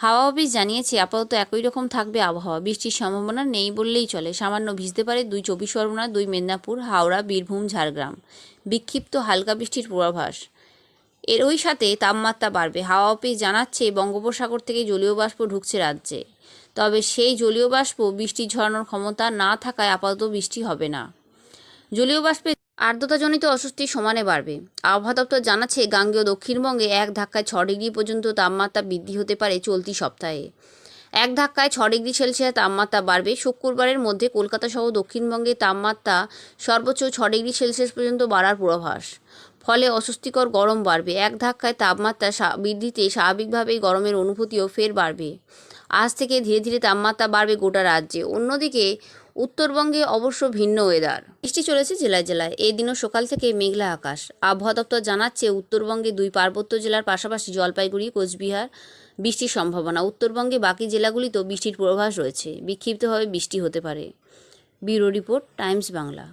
হাওয়া অফিস জানিয়েছে, আপাতত একই রকম থাকবে আবহাওয়া। বৃষ্টির সম্ভাবনা নেই বললেই চলে। সামান্য ভিজতে পারে দুই চব্বিশ পরগনা, দুই মেদিনীপুর, হাওড়া, বীরভূম, ঝাড়গ্রাম। বিক্ষিপ্ত হালকা বৃষ্টির পূর্বাভাস। এর ওই সাথে তাপমাত্রা বাড়বে। হাওয়া অফিস জানাচ্ছে, বঙ্গোপসাগর থেকে জলীয় বাষ্প ঢুকছে রাজ্যে। তবে সেই জলীয় বাষ্প বৃষ্টি ঝরানোর ক্ষমতা না থাকায় আপাতত বৃষ্টি হবে না। জলীয় বাষ্পে আর্দ্রতাজনিত অস্বস্তি সমানে বাড়বে। আবহাওয়া দপ্তর জানাচ্ছে, গাঙ্গেয় দক্ষিণবঙ্গে এক ধাক্কায় ছ ডিগ্রি পর্যন্ত তাপমাত্রা বৃদ্ধি হতে পারে চলতি সপ্তাহে। এক ধাক্কায় ছ ডিগ্রি সেলসিয়াস তাপমাত্রা বাড়বে। শুক্রবারের মধ্যে কলকাতা সহ দক্ষিণবঙ্গে তাপমাত্রা সর্বোচ্চ ছ ডিগ্রি সেলসিয়াস পর্যন্ত বাড়ার পূর্বাভাস। ফলে অস্বস্তিকর গরম বাড়বে। এক ধাক্কায় তাপমাত্রা বৃদ্ধিতে স্বাভাবিকভাবেই গরমের অনুভূতিও ফের বাড়বে। আজ থেকে ধীরে ধীরে তাপমাত্রা বাড়বে গোটা রাজ্যে। অন্যদিকে উত্তরবঙ্গে অবশ্য ভিন্ন ওয়েদার বৃষ্টি চলেছে জেলায় জেলায়। এই দিনও সকাল থেকে মেঘলা আকাশ। আবহাওয়া দপ্তর জানাচ্ছে, উত্তরবঙ্গে দুই পার্বত্য জেলার পাশাপাশি জলপাইগুড়ি, কোচবিহার বৃষ্টির সম্ভাবনা। উত্তরবঙ্গে বাকি জেলাগুলিতেও বৃষ্টির প্রভাস রয়েছে। বিক্ষিপ্তভাবে বৃষ্টি হতে পারে। Bureau report, Times Bangla.